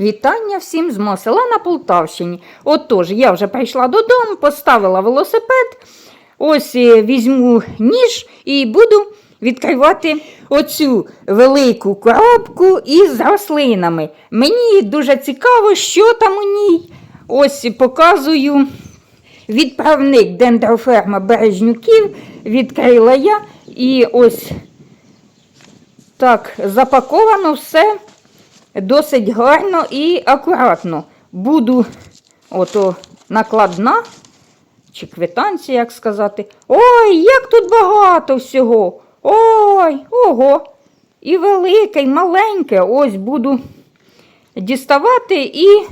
Вітання всім з мого на Полтавщині. Отож, я вже прийшла додому, поставила велосипед. Ось е, візьму ніж і буду відкривати оцю велику коробку із рослинами. Мені дуже цікаво, що там у ній. Ось показую відправник дендроферма Бережнюків. Відкрила я. І ось так запаковано все досить гарно і акуратно. Буду ото накладна, чи квитанція, як сказати. Ой, як тут багато всього. Ой, ого. І велике, і маленьке. Ось буду діставати і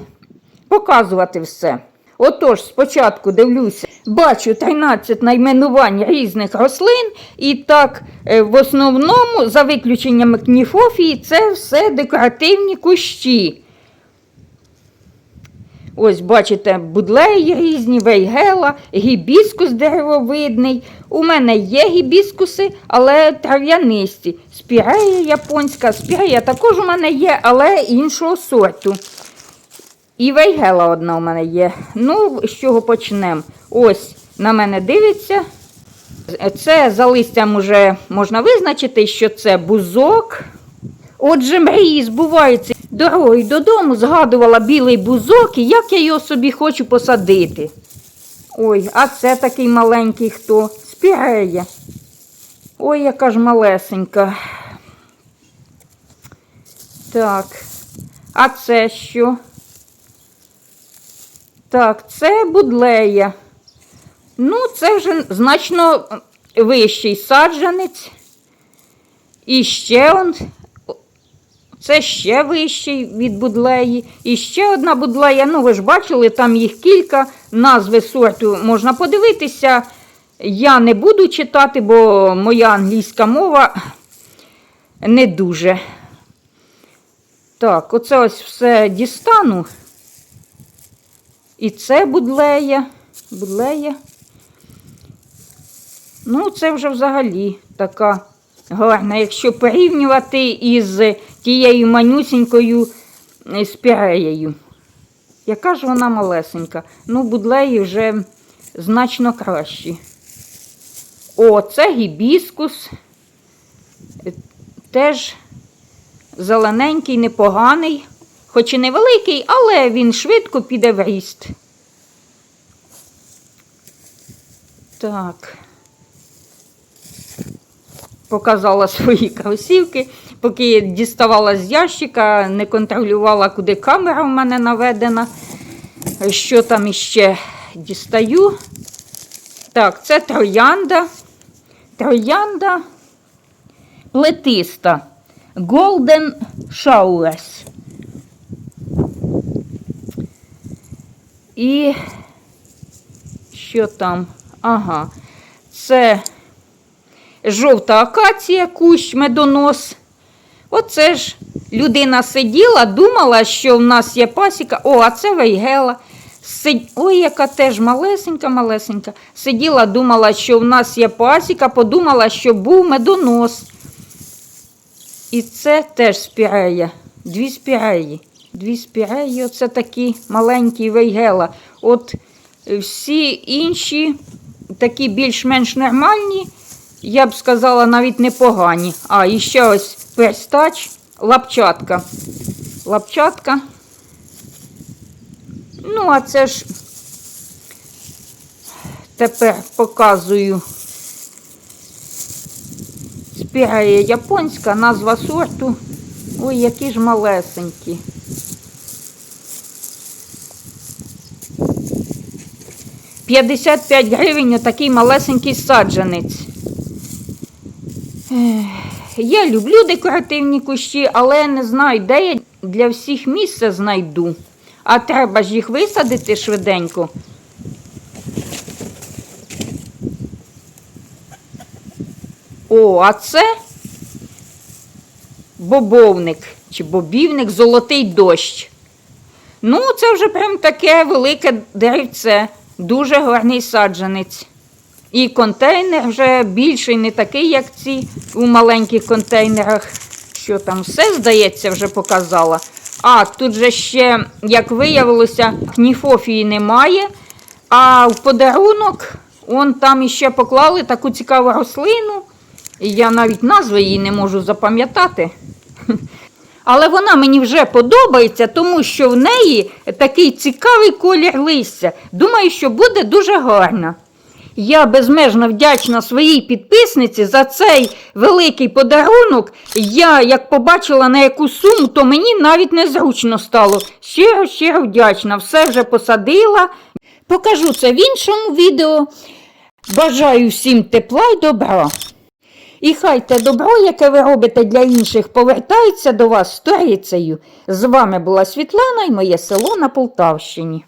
показувати все. Отож, спочатку дивлюся, бачу 13 найменувань різних рослин, і так, е, в основному, за виключенням кніфофії, це все декоративні кущі. Ось, бачите, будлеї різні, вейгела, гібіскус деревовидний. У мене є гібіскуси, але трав'янисті. Спірея японська, спірея також у мене є, але іншого сорту. І вейгела одна у мене є. Ну, з чого почнемо? Ось на мене дивиться. Це за листям уже можна визначити, що це бузок. Отже, мрії збуваються. Дорогою додому згадувала білий бузок і як я його собі хочу посадити. Ой, а це такий маленький хто? Спірея. Ой, яка ж малесенька. Так. А це що? Так, це будлея. Ну, це вже значно вищий саджанець. І ще он, це ще вищий від будлеї. І ще одна будлея. Ну, ви ж бачили, там їх кілька. Назви сорту можна подивитися. Я не буду читати, бо моя англійська мова не дуже. Так, оце ось все дістану. І це будлея. Будлея. Ну, це вже взагалі така гарна, якщо порівнювати із тією манюсінькою е, спіреєю. Яка ж вона малесенька. Ну, будлеї вже значно кращі. О, це гібіскус. Е, Теж зелененький, непоганий. Хоч і невеликий, але він швидко піде в ріст. Так. Показала свої кросівки. Поки я діставала з ящика, не контролювала, куди камера в мене наведена. Що там іще дістаю? Так, це троянда. Троянда плетиста. Golden Showers. І що там? Ага, це жовта акація, кущ, медонос. Оце ж людина сиділа, думала, що в нас є пасіка. О, а це вейгела. Ой, яка теж малесенька, малесенька. Сиділа, думала, що в нас є пасіка, подумала, що був медонос. І це теж спірея. Дві спіреї. Дві спіреї, оце такі маленькі вейгела. От е, всі інші, такі більш-менш нормальні, я б сказала, навіть непогані. А, і ще ось перстач, лапчатка. Лапчатка. Ну, а це ж тепер показую. Спірея японська, назва сорту. Ой, які ж малесенькі. П'ятдесят п'ять гривень отакий малесенький саджанець. Я люблю декоративні кущі, але не знаю, де я для всіх місце знайду. А треба ж їх висадити швиденько. О, а це бобовник чи бобівник, золотий дощ. Ну, це вже прям таке велике деревце, дуже гарний саджанець. І контейнер вже більший, не такий, як ці у маленьких контейнерах. Що там все, здається, вже показала. А, тут же ще, як виявилося, кніфофії немає. А в подарунок он там іще поклали таку цікаву рослину. Я навіть назви її не можу запам'ятати. Але вона мені вже подобається, тому що в неї такий цікавий колір листя. Думаю, що буде дуже гарно. Я безмежно вдячна своїй підписниці за цей великий подарунок. Я, як побачила на яку суму, то мені навіть незручно стало. Щиро, щиро вдячна. Все вже посадила. Покажу це в іншому відео. Бажаю всім тепла й добра. І хай те добро, яке ви робите для інших, повертається до вас сторицею. З вами була Світлана і моє село на Полтавщині.